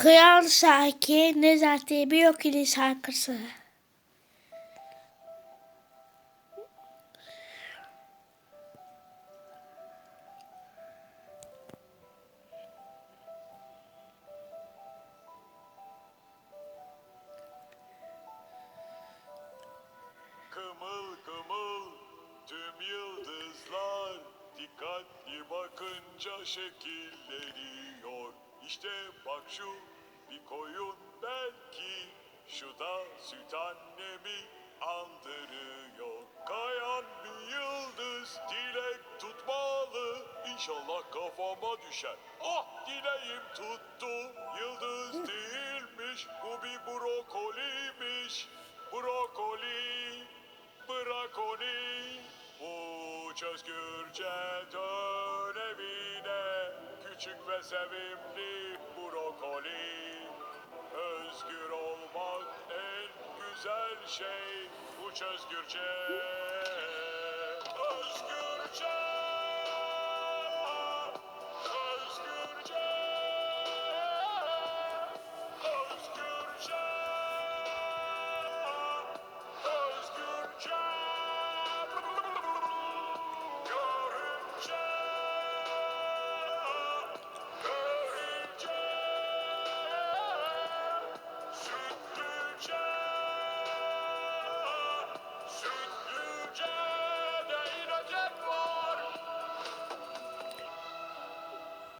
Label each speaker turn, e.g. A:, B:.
A: Kral Saki Nezati Biyokili şarkısı.
B: Kımıl tüm yıldızlar dikkatli bakınca şekilleniyor. İşte bak şu bir koyun belki şu da süt annemi andırıyor. Kayan bir yıldız dilek tutmalı. İnşallah kafama düşer. Ah dileğim tuttu. Yıldız değilmiş bu bir brokoliymiş. Brokoli, brakoli. Uç özgürce dön evine. Küçük ve sevimli brokoli. Özgür olmak en güzel şey. Uç özgürce